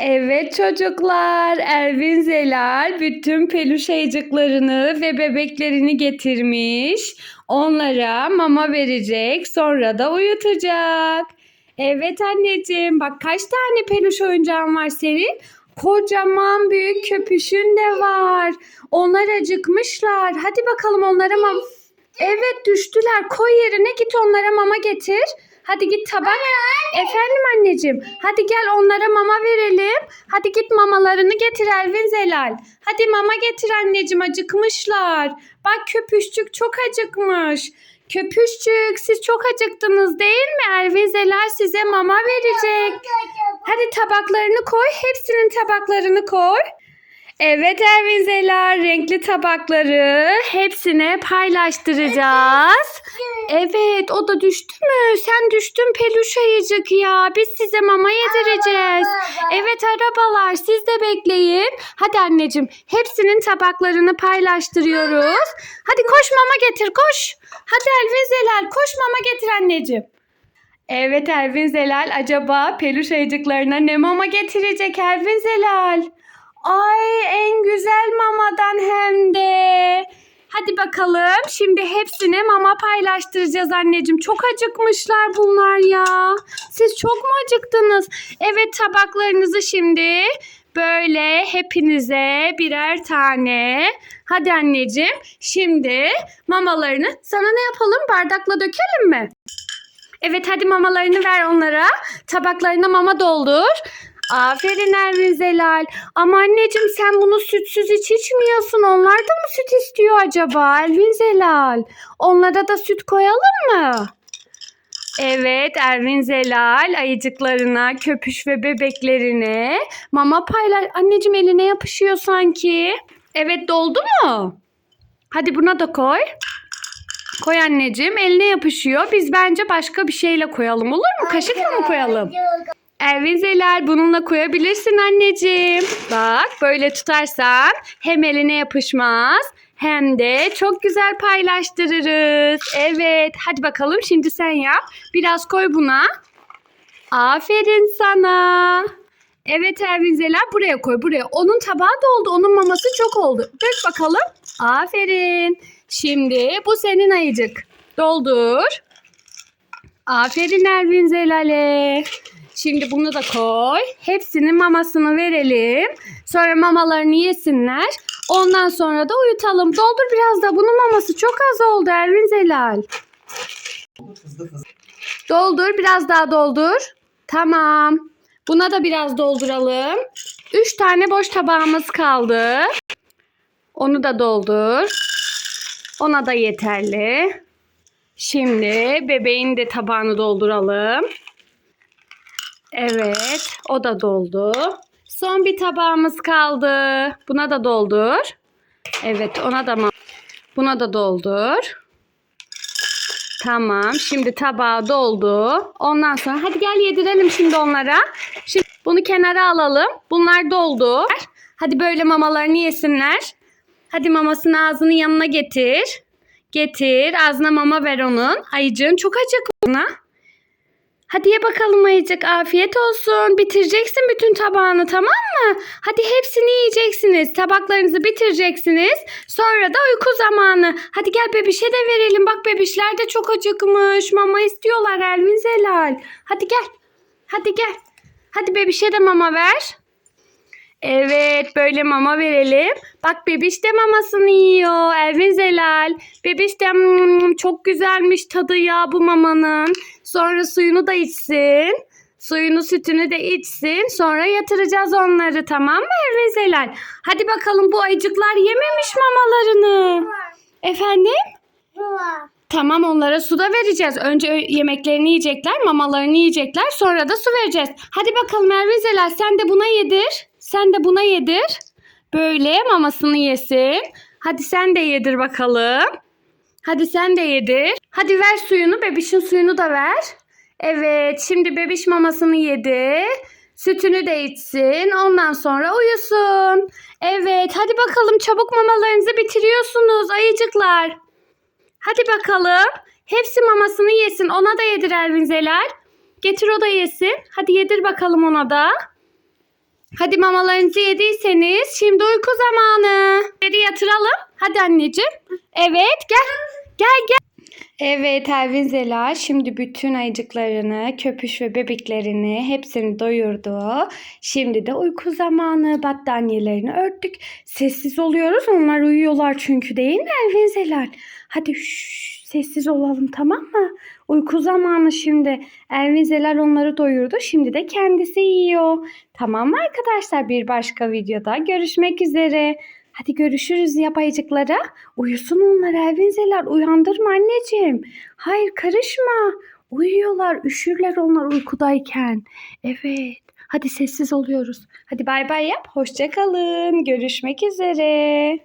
Evet çocuklar, Elvin Zelal bütün peluş ayıcıklarını ve bebeklerini getirmiş. Onlara mama verecek, sonra da uyutacak. Evet anneciğim, bak kaç tane peluş oyuncağın var senin? Kocaman büyük köpüşün de var. Onlar acıkmışlar. Hadi bakalım onlara mama... Evet düştüler. Koy yerine git onlara mama getir. Hadi git tabak. Efendim anneciğim. Hadi gel onlara mama verelim. Hadi git mamalarını getir Elvin Zelal. Hadi mama getir anneciğim acıkmışlar. Bak köpüşçük çok acıkmış. Köpüşçük siz çok acıktınız değil mi? Elvin Zelal size mama verecek. Hadi tabaklarını koy. Hepsinin tabaklarını koy. Evet Ervin Zelal renkli tabakları hepsine paylaştıracağız. Evet o da düştü mü? Sen düştün peluş ayıcık ya. Biz size mama yedireceğiz. Evet arabalar siz de bekleyin. Hadi anneciğim hepsinin tabaklarını paylaştırıyoruz. Hadi koş mama getir koş. Hadi Elvin Zelal koş mama getir anneciğim. Evet Elvin Zelal acaba peluş ayıcıklarına ne mama getirecek Elvin Zelal? Ay en güzel mamadan hem de. Hadi bakalım şimdi hepsine mama paylaştıracağız anneciğim. Çok acıkmışlar bunlar ya. Siz çok mu acıktınız? Evet tabaklarınızı şimdi böyle hepinize birer tane. Hadi anneciğim şimdi mamalarını sana ne yapalım bardakla dökelim mi? Evet hadi mamalarını ver onlara. Tabaklarına mama doldur. Aferin Ervin Zelal. Ama anneciğim sen bunu sütsüz hiç içmiyorsun. Onlar da mı süt istiyor acaba Ervin Zelal? Onlara da süt koyalım mı? Evet Ervin Zelal ayıcıklarına, köpüş ve bebeklerine mama paylaş. Anneciğim eline yapışıyor sanki. Evet doldu mu? Hadi buna da koy. Koy anneciğim eline yapışıyor. Biz bence başka bir şeyle koyalım olur mu? Kaşıkla mı koyalım? Ervin Zelal bununla koyabilirsin anneciğim. Bak böyle tutarsan hem eline yapışmaz hem de çok güzel paylaştırırız. Evet hadi bakalım şimdi sen yap. Biraz koy buna. Aferin sana. Evet Ervin Zelal buraya koy buraya. Onun tabağı doldu. Onun maması çok oldu. Dök bakalım. Aferin. Şimdi bu senin ayıcık. Doldur. Aferin Ervin Zelal'e. Şimdi bunu da koy. Hepsinin mamasını verelim. Sonra mamalarını yesinler. Ondan sonra da uyutalım. Doldur biraz da. Bunun maması çok az oldu Ervin Zelal. Doldur. Biraz daha doldur. Tamam. Buna da biraz dolduralım. Üç tane boş tabağımız kaldı. Onu da doldur. Ona da yeterli. Şimdi bebeğin de tabağını dolduralım. Evet, o da doldu. Son bir tabağımız kaldı. Buna da doldur. Evet, ona da buna da doldur. Tamam, şimdi tabağı doldu. Ondan sonra hadi gel yedirelim şimdi onlara. Şimdi bunu kenara alalım. Bunlar doldu. Hadi böyle mamalarını yesinler. Hadi mamasını ağzının yanına getir. Getir. Ağzına mama ver onun. Ayıcığın çok acık ona. Hadi ye bakalım ayıcık. Afiyet olsun. Bitireceksin bütün tabağını tamam mı? Hadi hepsini yiyeceksiniz. Tabaklarınızı bitireceksiniz. Sonra da uyku zamanı. Hadi gel bebişe de verelim. Bak bebişler de çok acıkmış. Mama istiyorlar Elvin Zelal. Hadi gel. Hadi gel. Hadi bebişe de mama ver. Evet böyle mama verelim. Bak bebiş de mamasını yiyor. Elvin Zelal. Bebiş de "Mm, çok güzelmiş tadı ya bu mamanın. Sonra suyunu da içsin. Suyunu sütünü de içsin. Sonra yatıracağız onları tamam mı Elvin Zelal? Hadi bakalım bu ayıcıklar yememiş mamalarını. Efendim? Tamam onlara su da vereceğiz. Önce yemeklerini yiyecekler, mamalarını yiyecekler. Sonra da su vereceğiz. Hadi bakalım Merve Zelal sen de buna yedir. Sen de buna yedir. Böyle mamasını yesin. Hadi sen de yedir bakalım. Hadi sen de yedir. Hadi ver suyunu. Bebişin suyunu da ver. Evet şimdi bebiş mamasını yedi. Sütünü de içsin. Ondan sonra uyusun. Evet hadi bakalım çabuk mamalarınızı bitiriyorsunuz ayıcıklar. Hadi bakalım. Hepsi mamasını yesin. Ona da yedir Elvin Zelal. Getir o da yesin. Hadi yedir bakalım ona da. Hadi mamalarınızı yediyseniz şimdi uyku zamanı. Geri yatıralım. Hadi anneciğim. Evet gel. Gel gel. Evet Elvin Zela şimdi bütün ayıcıklarını, köpüş ve bebeklerini hepsini doyurdu. Şimdi de uyku zamanı battaniyelerini örttük. Sessiz oluyoruz onlar uyuyorlar çünkü değil mi Elvin Zelal? Hadi şşş, sessiz olalım tamam mı? Uyku zamanı şimdi. Elvin Zelal onları doyurdu. Şimdi de kendisi yiyor. Tamam mı arkadaşlar? Bir başka videoda görüşmek üzere. Hadi görüşürüz yapayıcıklara. Uyusun onlar Elvin Zelal. Uyandırma anneciğim. Hayır karışma. Uyuyorlar. Üşürler onlar uykudayken. Evet. Hadi sessiz oluyoruz. Hadi bay bay yap. Hoşça kalın. Görüşmek üzere.